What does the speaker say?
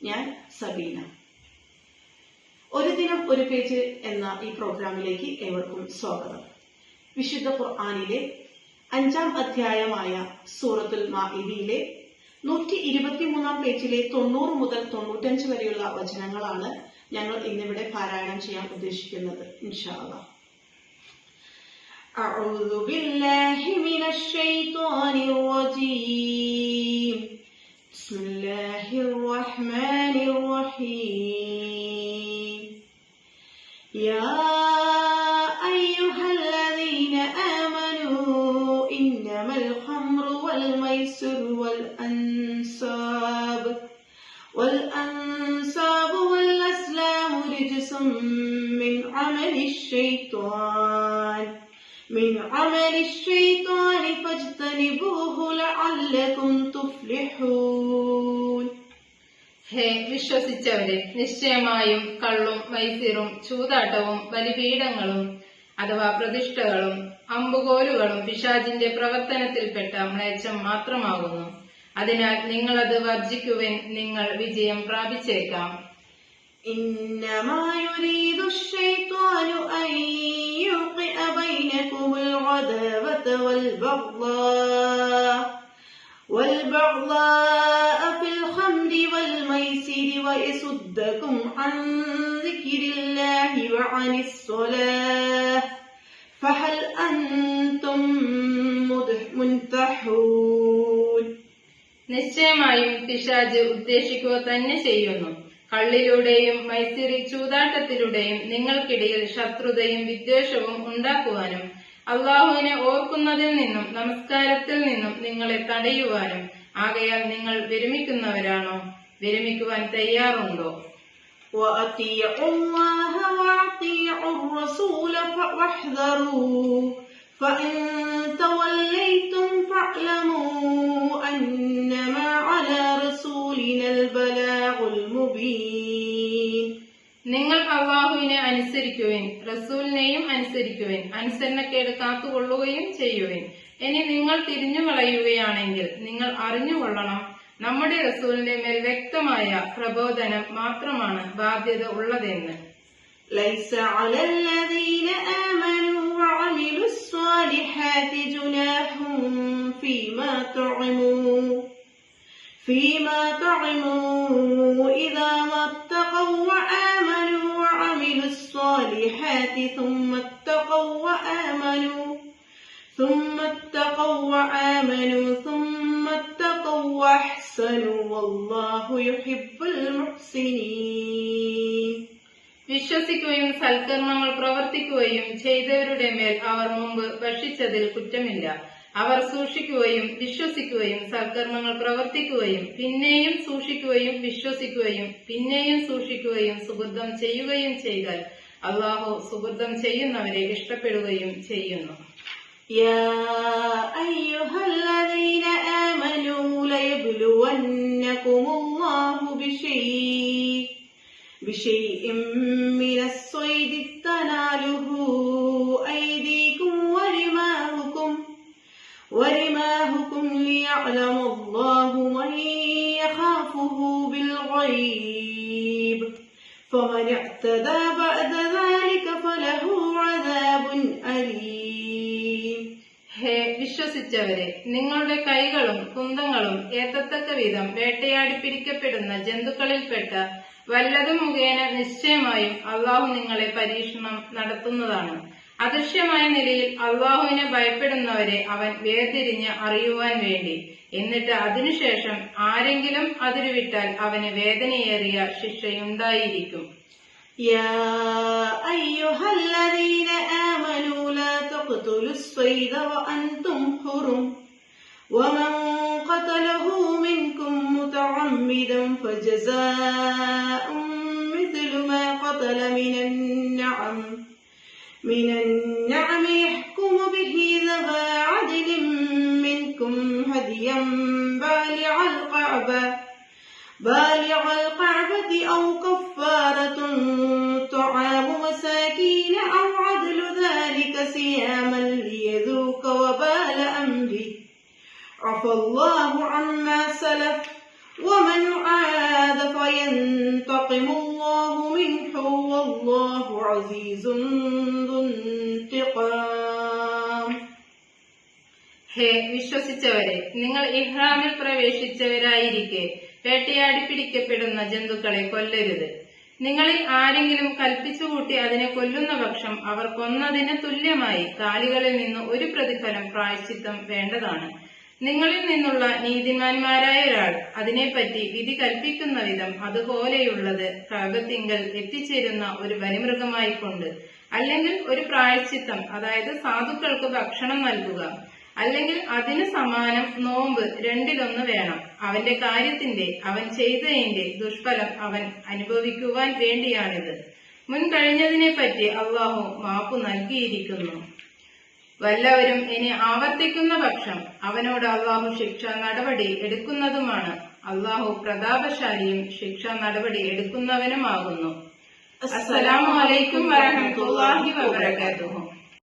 ഞാൻ സബീന ഒരു ദിനം ഒരു പേജ് എന്ന ഈ പ്രോഗ്രാമിലേക്ക് ഏവർക്കും സ്വാഗതം വിശുദ്ധ ഖുർആനിലെ അഞ്ചാം അധ്യായമായ സൂറത്തുൽ മാഇദിയിലെ നൂറ്റി ഇരുപത്തിമൂന്നാം പേജിലെ തൊണ്ണൂറ് മുതൽ തൊണ്ണൂറ്റഞ്ച് വരെയുള്ള വചനങ്ങളാണ് ഞങ്ങൾ ഇന്നിവിടെ പാരായണം ചെയ്യാൻ ഉദ്ദേശിക്കുന്നത് ഇൻഷാ അല്ലാഹ് أعوذ بالله من الشيطان الرجيم بسم الله الرحمن الرحيم. يا أيها الذين آمنوا إنما الخمر والميسر والأنصاب والأنصاب والأسلام رجس من عمل الشيطان. من عمل الشيطان فاجتنبوه لعلكم تفلحون ഹേ വിശ്വസിച്ചവരെ നിശ്ചയമായും കള്ളും മൈസിറും ചൂതാട്ടവും ബലിപീഠങ്ങളും അഥവാ പ്രതിഷ്ഠകളും അമ്പുകോലുകളും പിശാചിന്റെ പ്രവർത്തനത്തിൽപ്പെട്ട മ്ലേച്ഛം മാത്രമാകുന്നു അതിനാൽ നിങ്ങളത് വർജിക്കുവൻ നിങ്ങൾ വിജയം പ്രാപിച്ചേക്കാം إنما يريد والبغضاء والبغضاء في الخمر والميسر ويصدكم عن ذكر الله وعن الصلاة فهل أنتم مدح- منتحون നിശ്ചയമായും പിശാജ് ഉദ്ദേശിക്കുക തന്നെ ചെയ്യുന്നു കള്ളിലൂടെയും മൈസിറി ചൂതാട്ടത്തിലൂടെയും നിങ്ങൾക്കിടയിൽ ശത്രുതയും വിദ്വേഷവും ഉണ്ടാക്കുവാനും അള്ളാഹുവിനെ ഓർക്കുന്നതിൽ നിന്നും നമസ്കാരത്തിൽ നിന്നും നിങ്ങളെ തടയുവാനും ആകയാൽ നിങ്ങൾ വിരമിക്കുന്നവരാണോ വിരമിക്കുവാൻ തയ്യാറുണ്ടോ وأطيعوا الله وأطيعوا الرسول واحذروا فإن توليتم فاعلموا അനുസരിക്കുവിൻ റസൂലിനെയും അനുസരിക്കുവിൻ അനുസരണക്കേട് കാത്തുകൊള്ളുകയും ചെയ്യുവിൻ ഇനി നിങ്ങൾ തിരിഞ്ഞു കളയുകയാണെങ്കിൽ നിങ്ങൾ അറിഞ്ഞുകൊള്ളണം നമ്മുടെ റസൂലിന്റെ മേൽ വ്യക്തമായ പ്രബോധനം മാത്രമാണ് ബാധ്യത ഉള്ളതെന്ന് ليس على الذين آمنوا وعملوا الصالحات جناح فيما طعموا فيما طعموا إذا الصالحات ثم اتقوا وآمنوا ثم اتقوا وآمنوا ثم اتقوا وأحسنوا والله يحب المحسنين വിശ്വസിക്കുകയും സൽക്കർമ്മങ്ങൾ പ്രവർത്തിക്കുകയും ചെയ്തവരുടെ മേൽ അവർ മുമ്പ് ഭക്ഷിച്ചതിൽ കുറ്റമില്ല അവർ സൂക്ഷിക്കുകയും വിശ്വസിക്കുകയും സൽക്കർമ്മങ്ങൾ പ്രവർത്തിക്കുകയും പിന്നെയും സൂക്ഷിക്കുകയും വിശ്വസിക്കുകയും പിന്നെയും സൂക്ഷിക്കുകയും സുഹൃതം ചെയ്യുകയും ചെയ്താൽ അള്ളാഹു സുഹൃതം ചെയ്യുന്നവരെ ഇഷ്ടപ്പെടുകയും ചെയ്യുന്നു يا أيها الذين آمنوا ليبلونكم الله بشيء بشيء من الصيد تناله أيديكم ورماهكم ورماهكم ليعلم الله من يخافه بالغيب فمن اعتدى بعد ذلك فله അലീം ഹേ വിശ്വസിച്ചവരെ നിങ്ങളുടെ കൈകളും കുന്തങ്ങളും ഏത്തത്തക്ക വിധം വേട്ടയാടി പിരിക്കപ്പെടുന്ന ജന്തുക്കളിൽപ്പെട്ട വല്ലതും മുഖേന നിശ്ചയമായും അള്ളാഹു നിങ്ങളെ പരീക്ഷണം നടത്തുന്നതാണ്. അദൃശ്യമായ നിലയിൽ അള്ളാഹുവിനെ ഭയപ്പെടുന്നവരെ അവൻ വേർതിരിഞ്ഞ് അറിയുവാൻ വേണ്ടി. എന്നിട്ട് അതിനുശേഷം ആരെങ്കിലും അതിരുവിട്ടാൽ അവന് വേദനയേറിയ ശിക്ഷയുണ്ടായിരിക്കും. يا أيها الذين آمنوا لا تقتلوا الصيد وأنتم حرم. ومن قتله منكم متعمدا فجزاء مثل ما قتل من النعم. من النعم يحكم به ذوى عدل منكم هديا بالغ القعبة بالغ القعبة أو كفارة ليذوق وبال أمره عفى الله عما سلف ومن عاد فينتقم الله منه والله عزيز ذو انتقام ഹേ വിശ്വസിച്ചവരെ നിങ്ങൾ ഇഹ്റാമിൽ പ്രവേശിച്ചവരായിരിക്കെ വേട്ടയാടി പിടിക്കപ്പെടുന്ന ജന്തുക്കളെ കൊല്ലരുത് നിങ്ങളിൽ ആരെങ്കിലും കൽപ്പിച്ചു കൂട്ടി അതിനെ കൊല്ലുന്ന പക്ഷം അവർ കൊന്നതിന് തുല്യമായി കാലികളിൽ നിന്ന് ഒരു പ്രതിഫലം പ്രായശ്ചിത്തം വേണ്ടതാണ്. നിങ്ങളിൽ നിന്നുള്ള നീതിമാന്മാരായ ഒരാൾ അതിനെപ്പറ്റി വിധി കൽപ്പിക്കുന്ന വിധം അതുപോലെയുള്ളത് കഴകത്തിങ്കൽ എത്തിച്ചേരുന്ന ഒരു വനിമൃഗമായിക്കൊണ്ട് അല്ലെങ്കിൽ ഒരു പ്രായശ്ചിത്തം അതായത് സാധുക്കൾക്ക് ഭക്ഷണം നൽകുക അല്ലെങ്കിൽ അതിന് സമാനം നോമ്പ് രണ്ടിലൊന്ന് വേണം. അവന്റെ കാര്യത്തിന്റെ അവൻ ചെയ്തതിന്റെ ദുഷ്ഫലം അവൻ അനുഭവിക്കുവാൻ വേണ്ടിയാണിത്. മുൻ കഴിഞ്ഞതിനെ പറ്റി അള്ളാഹു മാപ്പു നൽകിയിരിക്കുന്നു. വല്ലവരും ഇനി ആവർത്തിക്കുന്ന പക്ഷം അവനോട് അള്ളാഹു ശിക്ഷ നടപടി എടുക്കുന്നതുമാണ്. അള്ളാഹു പ്രതാപശാലിയും ശിക്ഷ നടപടി എടുക്കുന്നവനുമാകുന്നു. അസ്സലാമു അലൈക്കും വറഹമത്തുള്ളാഹി വബറകാതുഹു.